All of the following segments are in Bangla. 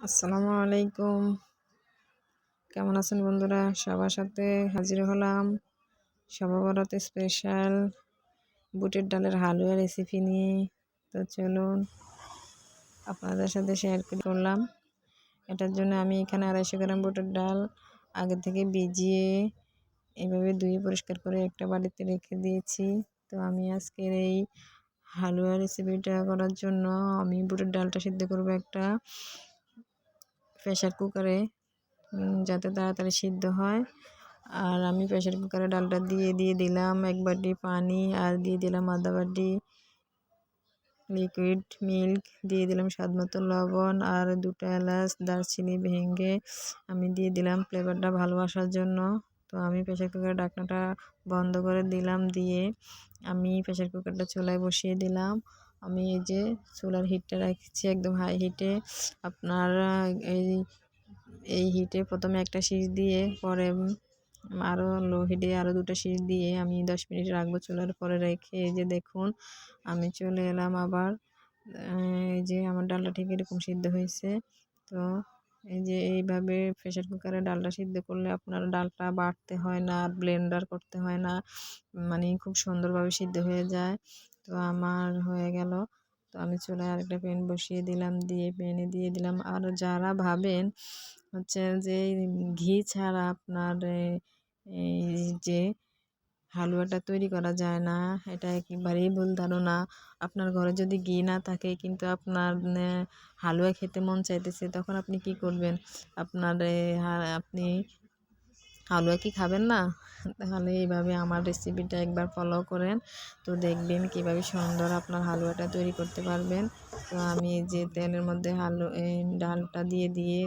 আসসালামু আলাইকুম। কেমন আছেন বন্ধুরা? সবার সাথে হাজির হলাম। সবা বরাত স্পেশাল বুটের ডালের হালুয়া রেসিপি নিয়ে। তো চলুন আপনাদের সাথে শেয়ার করলাম। এটার জন্য আমি এখানে আড়াইশো গ্রাম বুটের ডাল আগে থেকে ভিজিয়ে এভাবে ধুয়ে পরিষ্কার করে একটা বাড়িতে রেখে দিয়েছি। তো আমি আজকের এই হালুয়া রেসিপিটা করার জন্য আমি বুটের ডালটা সিদ্ধ করব একটা প্রেশার কুকারে যাতে তাড়াতাড়ি সিদ্ধ হয়। আর আমি প্রেশার কুকারে ডালটা দিয়ে দিয়ে দিলাম এক বাটি পানি আর দিয়ে দিলাম আদা বাটি লিকুইড মিল্ক দিয়ে দিলাম স্বাদ মতো লবণ আর দুটো এলাচ, দারচিনি ভেঙে আমি দিয়ে দিলাম ফ্লেভারটা ভালো আসার জন্য। তো আমি প্রেশার কুকারের ঢাকনাটা বন্ধ করে দিলাম দিয়ে আমি প্রেশার কুকারটা চুলায় বসিয়ে দিলাম। আমি এই যে চুলার হিটটা রাখছি একদম হাই হিটে আপনার এই এই হিটে প্রথমে একটা শীষ দিয়ে, পরে আরও লো হিটে আরও দুটো শীষ দিয়ে আমি দশ মিনিট রাখব চুলার পরে রেখে। এই যে দেখুন, আমি চলে এলাম আবার এই যে আমার ডালটা ঠিক এরকম সিদ্ধ হয়েছে। তো এই যে এইভাবে প্রেশার কুকারে ডালটা সিদ্ধ করলে আপনার ডালটা বাটতে হয় না, আর ব্লেন্ডার করতে হয় না মানে খুব সুন্দরভাবে সিদ্ধ হয়ে যায়। তো আমার হয়ে গেল। তো আমি চুলায় আরেকটা প্যান বসিয়ে দিলাম, দিয়ে প্যানে দিয়ে দিলাম। আর যারা ভাবেন হচ্ছে যে ঘি ছাড়া আপনার এই যে হালুয়াটা তৈরি করা যায় না, এটা একেবারেই ভুল ধারণা। আপনার ঘরে যদি ঘি না থাকে, কিন্তু আপনার হালুয়া খেতে মন চাইতেছে, তখন আপনি কি করবেন? আপনার আপনি হালুয়া কি খাবেন না? তাহলে এইভাবে আমার রেসিপিটা একবার ফলো করেন। তো দেখবেন কীভাবে সুন্দর আপনার হালুয়াটা তৈরি করতে পারবেন। তো আমি যে তেলের মধ্যে হালু ডালটা দিয়ে দিয়ে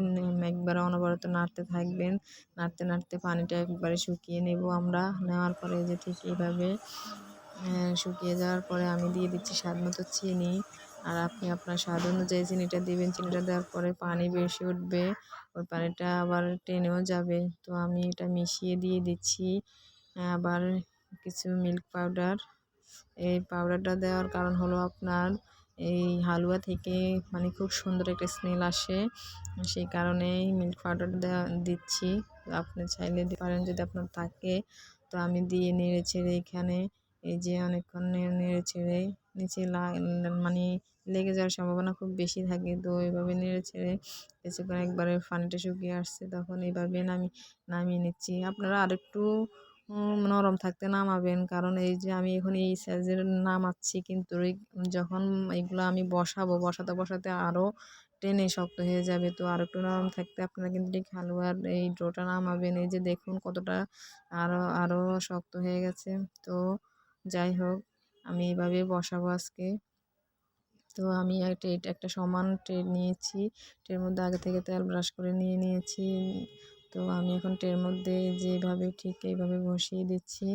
একবার অনবরত নাড়তে থাকবেন। নাড়তে নাড়তে পানিটা একবারে শুকিয়ে নেব আমরা। নেওয়ার পরে যে ঠিক এইভাবে শুকিয়ে যাওয়ার পরে আমি দিয়ে দিচ্ছি স্বাদ মতো চিনি। আর আপনি আপনার স্বাদ অনুযায়ী চিনিটা দিবেন। চিনিটা দেওয়ার পরে পানি বেশি উঠবে। ওই পানিটা আবার টেনেও যাবে। তো আমি এটা মিশিয়ে দিয়ে দিচ্ছি। আবার কিছু মিল্ক পাউডার। এই পাউডারটা দেওয়ার কারণ হলো আপনার এই হালুয়া থেকে মানে খুব সুন্দর একটা স্মেল আসে। সেই কারণেই মিল্ক পাউডার দিচ্ছি। আপনি চাইলে দিতে পারেন যদি আপনার থাকে। তো আমি দিয়ে নেড়ে ছেড়ে এখানে এই যে অনেকক্ষণ নেড়ে ছেড়ে নিচে মানে লেগে যাওয়ার সম্ভাবনা খুব বেশি থাকে। তো এভাবে নেড়ে ছেড়ে কিছুক্ষণ একবারে পানিটা শুকিয়ে আসছে, তখন এইভাবে নামি, নামিয়ে নিচ্ছি। আপনারা আরেকটু নরম থাকতে নামাবেন, কারণ এই যে আমি এখন এই সাইজের নামাচ্ছি, কিন্তু যখন এগুলো আমি বসাবো, বসাতে বসাতে আরও টেনে শক্ত হয়ে যাবে। তো আর একটু নরম থাকতে আপনারা কিন্তু ঠিক হালুয়ার এই ডোটা নামাবেন। এই যে দেখুন কতটা আরও আরও শক্ত হয়ে গেছে। তো যাই হোক আমি এইভাবে বসাবো আজকে। তো আমি একটা, এটা একটা সমান ট্রে, নিয়েছি। ট্রের মধ্যে আগে থেকে তেল ব্রাশ করে নিয়ে নিয়েছি। তো আমি এখন ট্রের মধ্যে যেভাবে ঠিক এইভাবে বসিয়ে দিচ্ছি,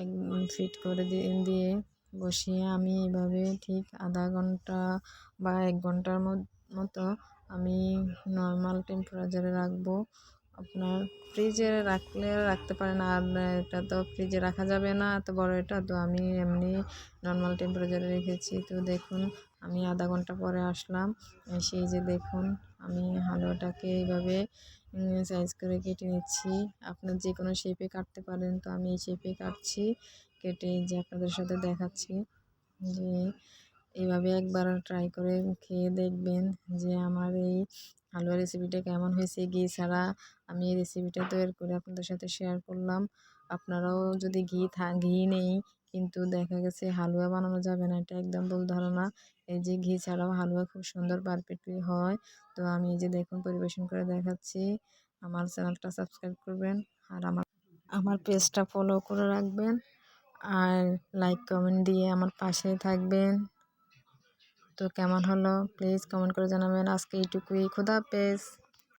এক ফিট করে দিয়ে বসিয়ে আমি এইভাবে ঠিক আধা ঘণ্টা বা এক ঘণ্টার মতো আমি নর্মাল টেম্পারেচারে রাখব। আপনার ফ্রিজে রাখলে রাখতে পারেন, আর এটা তো ফ্রিজে রাখা যাবে না, এত বড় এটা, তো আমি এমনি নর্মাল টেম্পারেচারে রেখেছি। তো দেখুন, আমি আধা ঘণ্টা পরে আসলাম সেই যে দেখুন, আমি হালুয়াটাকে এইভাবে সাইজ করে কেটে নিচ্ছি। আপনার যে কোনো শেপে কাটতে পারেন, তো আমি এই শেপে কাটছি, কেটে যে আপনাদের সাথে দেখাচ্ছি যে, এইভাবে একবার ট্রাই করে খেয়ে দেখবেন যে আমার এই হালুয়া রেসিপিটা কেমন হয়েছে ঘি ছাড়া, আমি এই রেসিপিটা তৈরি করে আপনাদের সাথে শেয়ার করলাম। আপনারাও যদি ঘি থা, ঘি নেই, কিন্তু দেখা গেছে হালুয়া বানানো যাবে না, এটা একদম ভুল ধারণা। এই যে ঘি ছাড়াও হালুয়া খুব সুন্দর পারফেক্টলি হয়। তো আমি এই যে দেখুন পরিবেশন করে দেখাচ্ছি। আমার চ্যানেলটা সাবস্ক্রাইব করবেন আর আমার আমার পেজটা ফলো করে রাখবেন। আর লাইক কমেন্ট দিয়ে আমার পাশে থাকবেন। তো কেমন হলো? প্লিজ কমেন্ট করে জানাবেন। আজকে এইটুকুই। খুদা পেজ